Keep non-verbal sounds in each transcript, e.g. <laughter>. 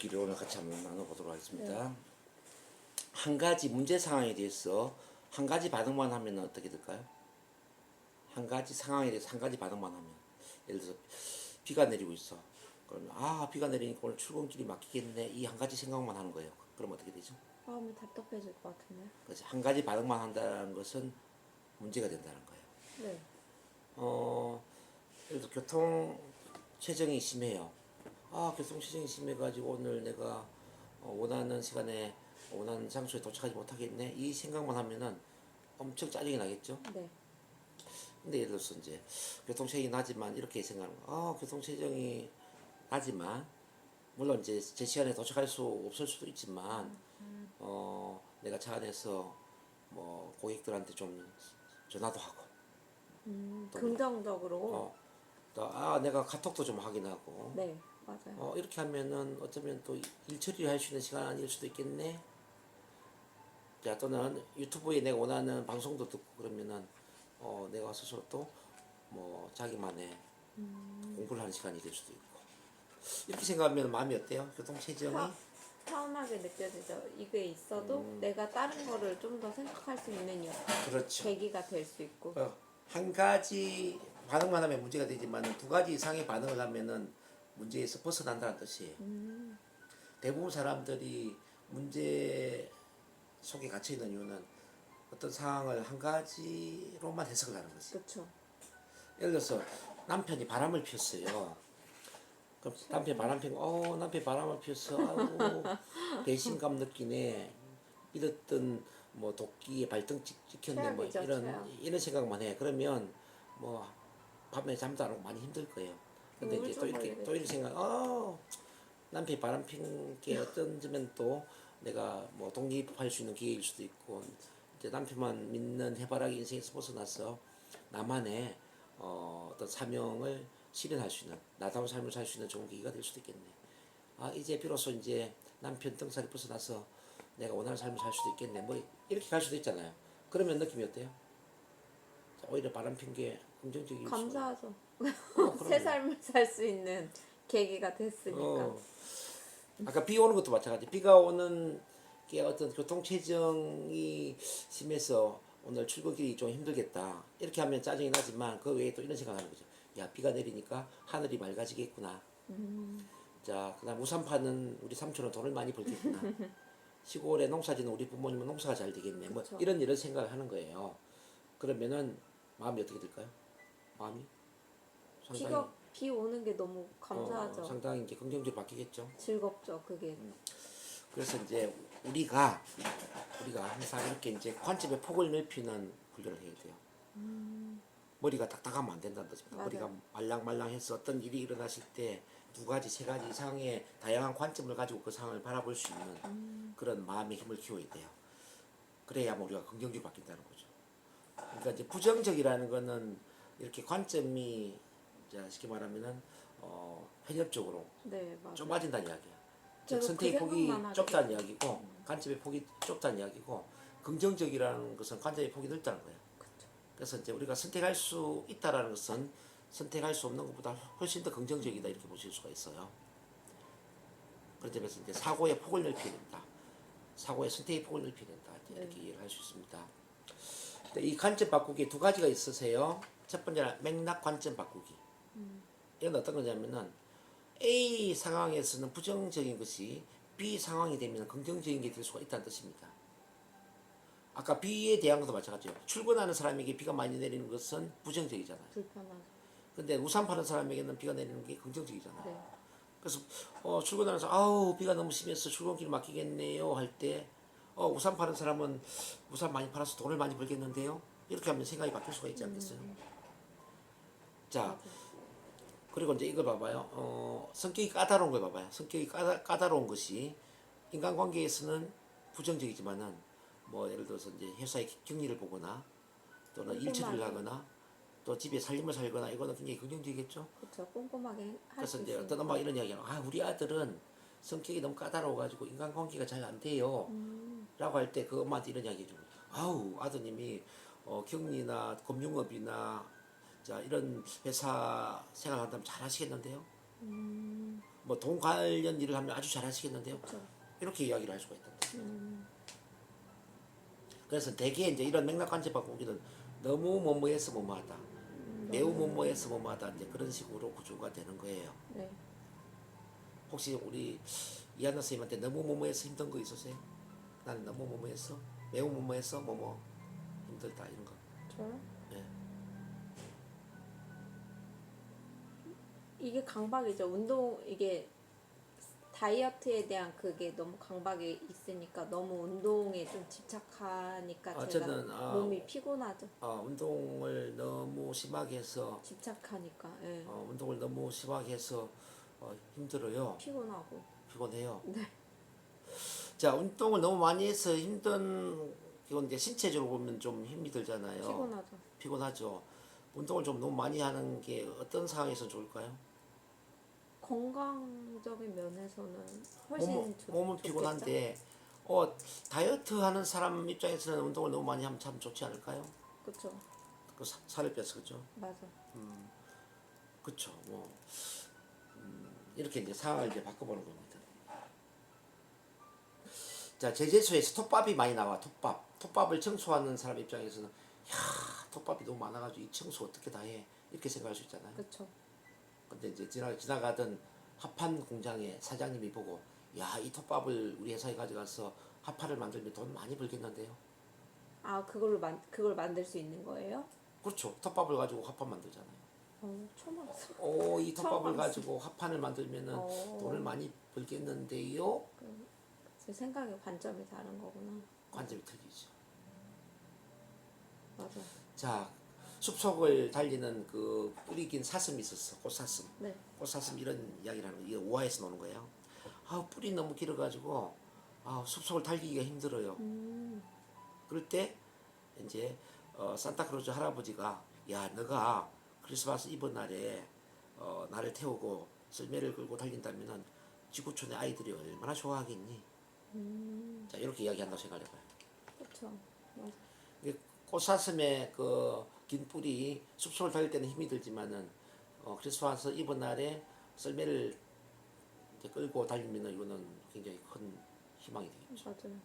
길을 오늘 같이 한번 나눠보도록 하겠습니다. 한 가지 문제 상황에 대해서 한 가지 반응만 하면 어떻게 될까요? 한 가지 상황에 대해서 한 가지 반응만 하면 예를 들어서 비가 내리고 있어. 그러면 아 비가 내리니까 오늘 출근길이 막히겠네 이 한 가지 생각만 하는 거예요. 그럼 어떻게 되죠? 마음이 답답해질 것 같은데. 그래서 한 가지 반응만 한다는 것은 문제가 된다는 거예요. 네. 어, 예를 들어 교통 체증이 심해요. 아, 교통 체증이 심해가지고 오늘 내가 어, 원하는 시간에 원하는 장소에 도착하지 못하겠네. 이 생각만 하면은 엄청 짜증이 나겠죠. 네. 근데 예를 들어서 이제 교통 체증이 나지만 이렇게 생각하는 거. 아, 교통 체증이 나지만 물론 이제 제 시간에 도착할 수 없을 수도 있지만 어, 내가 차 안에서 뭐 고객들한테 좀 전화도 하고 음, 또- 긍정적으로. 어, 또, 아, 내가 카톡도 좀 하긴 하고. 네, 맞아요. 어, 이렇게 하면은 어쩌면 또 일 처리 할 수 있는 시간 아닐 수도 있겠네. 자, 또는 유튜브에 내가 원하는 방송도 듣고 그러면은, 어, 내가 스스로 또, 뭐, 자기만의 공부를 하는 시간이 될 수도 있고. 이렇게 생각하면 마음이 어때요? 교통체증이? 차- 차분하게 느껴지죠. 이게 있어도 음. 내가 다른 거를 좀 더 생각할 수 있는 여- 그렇죠. 계기가 될 수 있고. 어, 한 가지 반응만 하면 문제가 되지만 두 가지 이상의 반응을 하면은 문제에서 벗어난다는 뜻이에요. 음, 대부분 사람들이 문제 속에 갇혀 있는 이유는 어떤 상황을 한 가지로만 해석을 하는 거지. 그렇죠. 예를 들어서 남편이 바람을 피웠어요. 그럼 남편 바람 피고, 어 남편 바람을 피웠어. 아이고 <laughs> 배신감 느끼네. 이랬던 뭐 도끼에 발등 찍- 찍혔네. 뭐 이런. 이런 생각만 해. 그러면 뭐 밤에 잠도 안 오고 많이 힘들 거예요. 근데 이제 또 이렇게. 또 이렇게 생각, 어 남편이 바람 핀게 어떤 점은 또 내가 뭐 독립할 수 있는 기회일 수도 있고 이제 남편만 믿는 해바라기 인생에서 벗어나서 나만의 어, 어떤 사명을 실현할 수 있는 나다운 삶을 살 수 있는 좋은 계기가 될 수도 있겠네. 아 이제 비로소 이제 남편 등살이 벗어나서 내가 원하는 삶을 살 수도 있겠네. 뭐 이렇게 갈 수도 있잖아요. 그러면 느낌이 어때요? 자, 오히려 바람 핀 게 수 감사하죠. 어, 그럼요. <laughs> 새 삶을 살 수 있는 계기가 됐으니까. 어. 아까 비 오는 것도 마찬가지. 비가 오는 게 어떤 교통 체증이 심해서 오늘 출근길이 좀 힘들겠다. 이렇게 하면 짜증이 나지만 그 외에 또 이런 생각하는 거죠. 야 비가 내리니까 하늘이 맑아지겠구나. 음, 자 그다음 우산 파는 우리 삼촌은 돈을 많이 벌겠구나. <laughs> 시골에 농사짓는 우리 부모님은 농사가 잘 되겠네. 뭐 그쵸. 이런 이런 생각을 하는 거예요. 그러면은 마음이 어떻게 될까요? 마음이 상당히 비가 비 오는 게 너무 감사하죠. 어, 상당히 이제 긍정적으로 바뀌겠죠. 즐겁죠, 그게. 그래서 이제 우리가 우리가 항상 이렇게 이제 관점의 폭을 넓히는 훈련을 해야 돼요. 머리가 딱딱하면 안 된다는 뜻입니다. 맞아요. 머리가 말랑말랑해서 어떤 일이 일어났을 때 두 가지, 세 가지 이상의 다양한 관점을 가지고 그 상황을 바라볼 수 있는 그런 마음의 힘을 키워야 돼요. 그래야 뭐 우리가 긍정적으로 바뀐다는 거죠. 그러니까 이제 부정적이라는 거는 이렇게 관점이 이제 쉽게 말하면은 어, 편협적으로 네, 맞아요. 좁아진다는 이야기야. 즉 선택의 그 폭이 생각만 하게 좁다는 이야기고 관점의 폭이 좁다는 이야기고 긍정적이라는 것은 관점의 폭이 넓다는 거야. 그쵸. 그래서 이제 우리가 선택할 수 있다라는 것은 선택할 수 없는 것보다 훨씬 더 긍정적이다 이렇게 보실 수가 있어요. 그런 점에서 이제 사고의 폭을 넓혀야 된다. 사고의 선택의 폭을 넓혀야 된다. 이렇게 이해를 할 수 있습니다. 이 관점 바꾸기 두 가지가 있으세요. 첫 번째는 맥락 관점 바꾸기. 이건 어떤 거냐면은 A 상황에서는 부정적인 것이 B 상황이 되면 긍정적인 게 될 수가 있다는 뜻입니다. 아까 B에 대한 것도 마찬가지예요. 출근하는 사람에게 비가 많이 내리는 것은 부정적이잖아요. 불편하죠. 근데 우산 파는 사람에게는 비가 내리는 게 긍정적이잖아요. 네. 그래서 어, 출근하면서 아우 비가 너무 심해서 출근길 막히겠네요 할 때 어, 우산 파는 사람은 우산 많이 팔아서 돈을 많이 벌겠는데요. 이렇게 하면 생각이 바뀔 수가 있지 않겠어요? 자. 그리고 이제 이걸 봐봐요. 어, 성격이 까다로운 걸 봐봐요. 성격이 까다, 까다로운 것이 인간관계에서는 부정적이지만은 뭐 예를 들어서 이제 회사의 격리를 보거나 또는 일처리를. 하거나 또 집에 살림을 살거나 이거는 굉장히 긍정적이겠죠. 그쵸. 꼼꼼하게 할 그래서 수 이제 있으니까. 어떤 엄마가 이런 이야기하는 아 우리 아들은 성격이 너무 까다로워가지고 인간관계가 잘 안 돼요. 음, 라고 할 때 그 엄마한테 이런 이야기 해주고 아우 아드님이 어, 격리나 금융업이나 자 이런 회사 생활한다면 잘 하시겠는데요. 음, 뭐 돈 관련 일을 하면 아주 잘 하시겠는데요. 그렇죠. 이렇게 이야기를 할 수가 있다. 음, 그래서 대개 이제 이런 맥락관제 바꾸기는 너무 뭐뭐해서 뭐뭐하다, 매우 뭐뭐해서 뭐뭐하다 이제 그런 식으로 구조가 되는 거예요. 네. 혹시 우리 이한나 선생님한테 너무 뭐뭐해서 힘든 거 있으세요? 나는 너무 뭐뭐해서 매우 뭐뭐해서 뭐뭐 힘들다 이런 거. 저요? 이게 강박이죠. 운동 이게 다이어트에 대한 그게 너무 강박이 있으니까 너무 운동에 좀 집착하니까 제가 어쨌든, 아, 몸이 피곤하죠. 어, 운동을 너무 심하게 해서 집착하니까 예. 어, 운동을 너무 심하게 해서 어, 힘들어요. 피곤하고. 피곤해요. 네. 자, 운동을 너무 많이 해서 힘든 이건 이제 신체적으로 보면 좀 힘이 들잖아요. 피곤하죠. 피곤하죠. 운동을 좀 너무 많이 하는 게 어떤 상황에서 좋을까요? 건강적인 면에서는 훨씬 몸은, 좋, 몸은 좋겠죠? 피곤한데 어, 다이어트 하는 사람 입장에서는 운동을 너무 많이 하면 참 좋지 않을까요? 그렇죠. 그 사- 살을 빼서 그죠? 맞아. 그쵸. 뭐 음, 이렇게 이제 상황을 이제 바꿔보는 겁니다. 자 제재소에서 톱밥이 많이 나와. 톱밥. 톱밥을 청소하는 사람 입장에서는 야 톱밥이 너무 많아가지고 이 청소 어떻게 다 해? 이렇게 생각할 수 있잖아요. 그렇죠. 근데 이제 지나 지나가던 합판 공장의 사장님이 보고 야 이 톱밥을 우리 회사에 가져가서 합판을 만들면 돈 많이 벌겠는데요. 아 그걸로 만 그걸 만들 수 있는 거예요? 그렇죠. 톱밥을 가지고 합판 만들잖아요. 어 처음 알았어. 오, 이 톱밥을. 가지고 합판을 만들면은 어. 돈을 많이 벌겠는데요. 제 생각의 관점이 다른 거구나. 관점이 틀리죠. 맞아. 자, 숲속을 달리는 그 뿌리 긴 사슴이 있었어. 꽃사슴. 네. 꽃사슴 이런 이야기를 하는 거. 이게 우화에서 노는 거예요. 아, 뿌리 너무 길어가지고 아, 숲속을 달리기가 힘들어요. 음. 그럴 때 이제 어, 산타크로즈 할아버지가 야, 너가 크리스마스 이브 날에 어, 나를 태우고 썰매를 끌고 달린다면은 지구촌의 아이들이 얼마나 좋아하겠니? 음. 자, 이렇게 이야기한다고 생각해봐요. 그렇죠. 꽃사슴의 그 긴 뿔이 숲속을 달릴 때는 힘이 들지만은 어, 크리스마스 이브 날에 썰매를 이제 끌고 달리면은 이거는 굉장히 큰 희망이 되겠죠. 맞아요.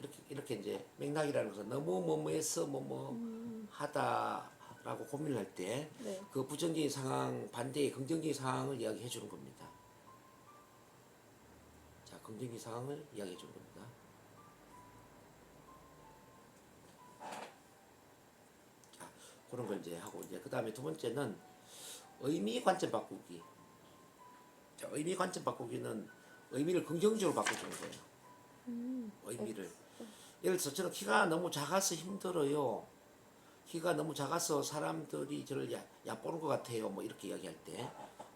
이렇게 이렇게 이제 맥락이라는 것은 너무 뭐뭐해서 뭐뭐 하다라고 고민을 할때 네. 그 부정적인 상황 반대의 긍정적인 상황을 이야기해 주는 겁니다. 자, 긍정적인 상황을 이야기해 주는 겁니다. 그런 걸 이제 하고 이제 그 다음에 두 번째는 의미 관점 바꾸기. 자, 의미 관점 바꾸기는 의미를 긍정적으로 바꿔주는 거예요. 음. 의미를. 예를 들어서 저는 키가 너무 작아서 힘들어요. 키가 너무 작아서 사람들이 저를 야, 얕보는 것 같아요. 뭐 이렇게 이야기할 때.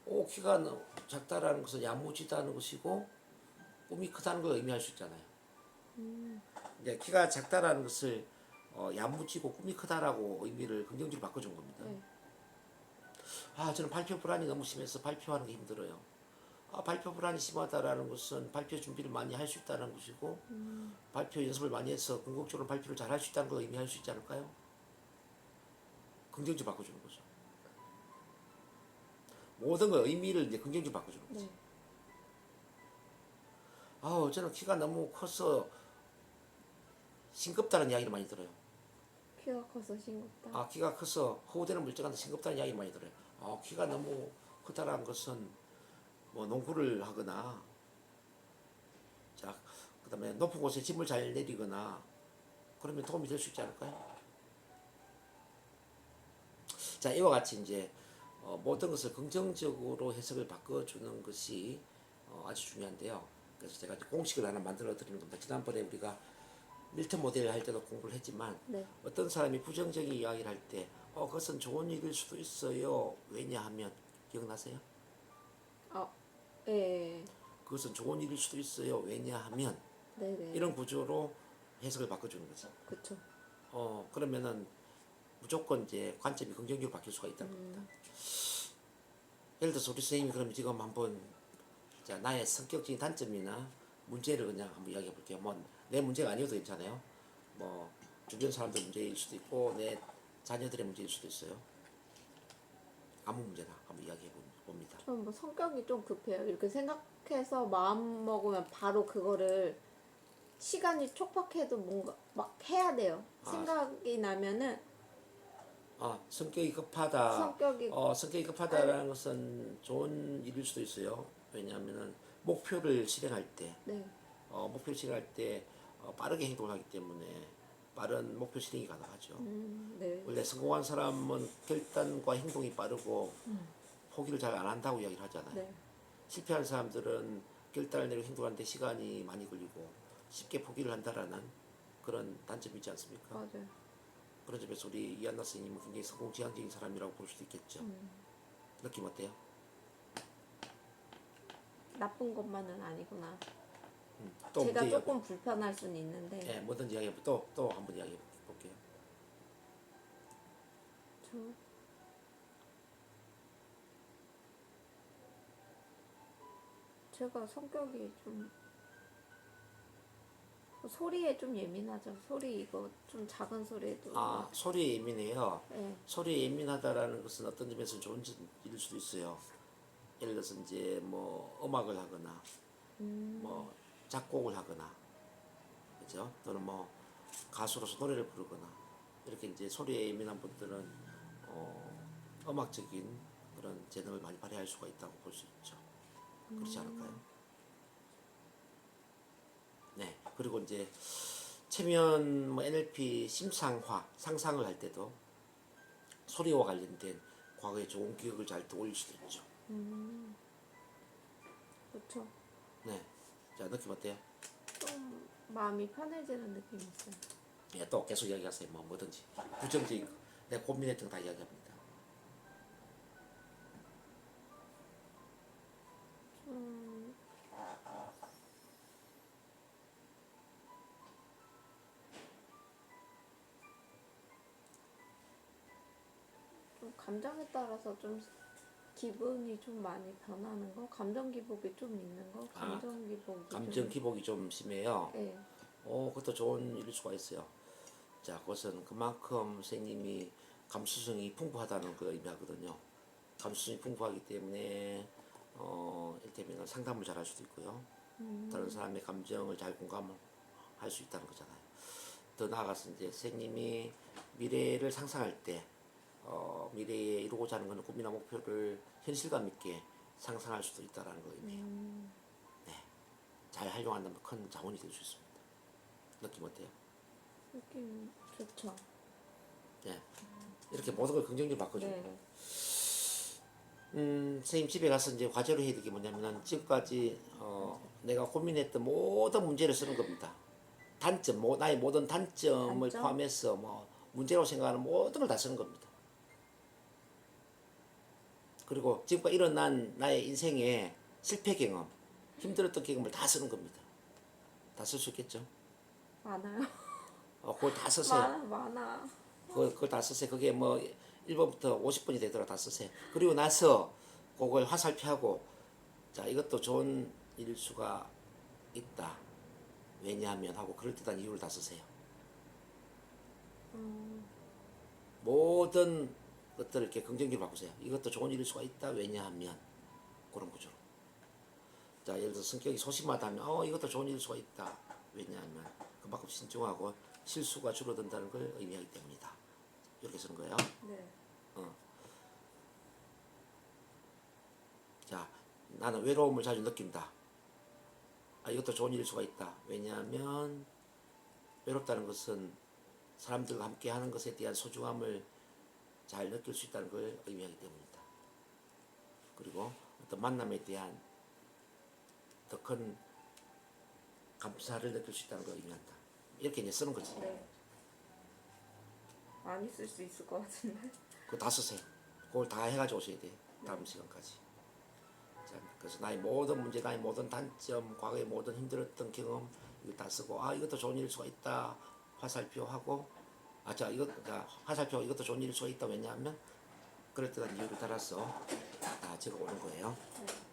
오, 키가 작다라는 것은 야무지다는 것이고 꿈이 크다는 걸 의미할 수 있잖아요. 이제 키가 작다라는 것을 어, 야무지고 꿈이 크다라고 의미를 긍정적으로 바꿔준 겁니다. 네. 아, 저는 발표 불안이 너무 심해서 발표하는 게 힘들어요. 아, 발표 불안이 심하다라는 것은 발표 준비를 많이 할 수 있다는 것이고 발표 연습을 많이 해서 궁극적으로 발표를 잘 할 수 있다는 걸 의미할 수 있지 않을까요? 긍정적으로 바꿔주는 거죠. 모든 걸 의미를 이제 긍정적으로 바꿔주는 거죠. 네. 아우, 저는 키가 너무 커서 싱겁다는 이야기를 많이 들어요. 키가 커서 싱겁다. 아, 키가 커서 호되는 물질한테 싱겁다는 이야기 많이 들어요. 아, 키가 너무 크다라는 것은 뭐 농구를 하거나 자, 그다음에 높은 곳에 짐을 잘 내리거나 그러면 도움이 될 수 있지 않을까요? 자, 이와 같이 이제 어, 모든 것을 긍정적으로 해석을 바꿔주는 것이 어, 아주 중요한데요. 그래서 제가 공식을 하나 만들어 드리는 겁니다. 지난번에 우리가 밀턴 모델 할 때도 공부를 했지만 네. 어떤 사람이 부정적인 이야기를 할 때, 어, 그것은 좋은 일일 수도 있어요. 왜냐하면, 기억나세요? 아, 예. 그것은 좋은 일일 수도 있어요. 왜냐하면, 네네. 이런 구조로 해석을 바꿔주는 거죠. 그쵸. 어, 그러면은 무조건 이제 관점이 긍정적으로 바뀔 수가 있다는 겁니다. 예를 들어서 우리 선생님이 그럼 지금 한번, 자, 나의 성격적인 단점이나 문제를 그냥 한번 이야기해 볼게요. 뭐, 내 문제가 아니어도 괜찮아요. 뭐, 주변 사람들 문제일 수도 있고, 내 자녀들의 문제일 수도 있어요. 아무 문제나 한번 이야기해 봅니다. 저는 뭐 성격이 좀 급해요. 이렇게 생각해서 마음 먹으면 바로 그거를 시간이 촉박해도 뭔가 막 해야 돼요. 아. 생각이 나면은 아 성격이 급하다. 성격이 어 성격이 급하다라는 것은 좋은 일일 수도 있어요. 왜냐하면은 목표를 실행할 때, 네. 어, 목표 실행할 때 어, 빠르게 행동을 하기 때문에 빠른 목표 실행이 가능하죠. 음, 네. 원래 성공한 사람은 결단과 행동이 빠르고 포기를 잘 안 한다고 이야기를 하잖아요. 네. 실패한 사람들은 결단을 내리고 행동하는데 시간이 많이 걸리고 쉽게 포기를 한다라는 그런 단점이 있지 않습니까? 맞아요. 그런 점에서 우리 이한나 선생님은 굉장히 성공 지향적인 사람이라고 볼 수도 있겠죠. 음. 느낌 어때요? 나쁜 것만은 아니구나. 음, 또 제가 문제 조금 불편할 수는 있는데 예, 뭐든지 이야기 또또 한 번 이야기해 볼게요. 저 제가 성격이 좀 소리에 좀 예민하죠. 소리 이거 좀 작은 소리에도 아 소리에 예민해요. 네. 소리에 예민하다라는 것은 어떤 점에서 좋은 점- 일일 수도 있어요. 예를 들어서 이제 뭐 음악을 하거나 음, 뭐 작곡을 하거나 그죠? 또는 뭐 가수로서 노래를 부르거나 이렇게 이제 소리에 예민한 분들은 어, 음악적인 그런 재능을 많이 발휘할 수가 있다고 볼 수 있죠. 그렇지 않을까요? 네. 그리고 이제 체면 뭐 NLP 심상화 상상을 할 때도 소리와 관련된 과거의 좋은 기억을 잘 떠올릴 수도 있죠. 음, 그렇죠. 네. 자 느낌 어때요? 좀 마음이 편해지는 느낌이 있어요. 예, 또 계속 이야기하세요. 뭐 뭐든지 부정적인 거. 내가 고민했던 거 다 이야기합니다. 좀 좀 감정에 따라서 좀 기분이 좀 많이 변하는 거, 감정 기복이 좀 있는 거, 아, 감정 기복이 감정 좀, 기복이 좀 심해요. 네, 어, 그것도 좋은 일일 수가 있어요. 자, 그것은 그만큼 선생님이 감수성이 풍부하다는 걸 의미하거든요. 감수성이 풍부하기 때문에 어, 이를테면 상담을 잘 할 수도 있고요. 음, 다른 사람의 감정을 잘 공감을 할 수 있다는 거잖아요. 더 나아가서 이제 선생님이 미래를 상상할 때 어, 미래에 이루고자 하는 것은 꿈이나 목표를 현실감 있게 상상할 수도 있다는 걸 의미해요. 음, 잘 활용한다면 큰 자원이 될 수 있습니다. 느낌 어때요? 느낌 좋죠. 네. 이렇게 모든 걸 긍정적으로 바꿔줘요. 네, 음, 선생님 집에 가서 이제 과제로 해야 될게 뭐냐면은 지금까지 어, 내가 고민했던 모든 문제를 쓰는 겁니다. 단점, 뭐, 나의 모든 단점을 단점? 포함해서 뭐 문제라고 생각하는 모든 걸 다 쓰는 겁니다. 그리고 지금까지 일어난 나의 인생의 실패 경험, 힘들었던 경험을 다 쓰는 겁니다. 다 쓸 수 있겠죠? 많아요. 어, 그걸 다 쓰세요. 많아, 많아. 그걸, 그걸 다 쓰세요. 그게 뭐 1번부터 50번이 되도록 다 쓰세요. 그리고 나서 그걸 화살표하고 자 이것도 좋은 일일 수가 있다. 왜냐하면 하고 그럴듯한 이유를 다 쓰세요. 음, 모든 것들을 이렇게 긍정적으로 바꾸세요. 이것도 좋은 일일 수가 있다. 왜냐하면 그런 거죠. 자 예를 들어 성격이 소심하다면 어 이것도 좋은 일일 수가 있다. 왜냐하면 그만큼 신중하고 실수가 줄어든다는 걸 의미하기 때문이다. 이렇게 쓰는 거예요. 네. 자, 나는 외로움을 자주 느낀다. 아, 이것도 좋은 일일 수가 있다. 왜냐하면 외롭다는 것은 사람들과 함께 하는 것에 대한 소중함을 잘 느낄 수 있다는 걸 의미하기 때문이다. 그리고 어떤 만남에 대한 더 큰 감사를 느낄 수 있다는 걸 의미한다. 이렇게 이제 쓰는 거지. 네. 많이 쓸 수 있을 것 같은데. 그거 다 쓰세요. 그걸 다 해가지고 오셔야 돼요. 다음 시간까지. 자, 그래서 나의 모든 문제, 나의 모든 단점, 과거의 모든 힘들었던 경험 이거 다 쓰고 아 이것도 좋은 일일 수가 있다 화살표하고 아 자 이것 자 화살표 이것도 좋은 일일 수가 있다 왜냐하면 그럴 때한 이유를 따라서 다 적어 오는 거예요. 네.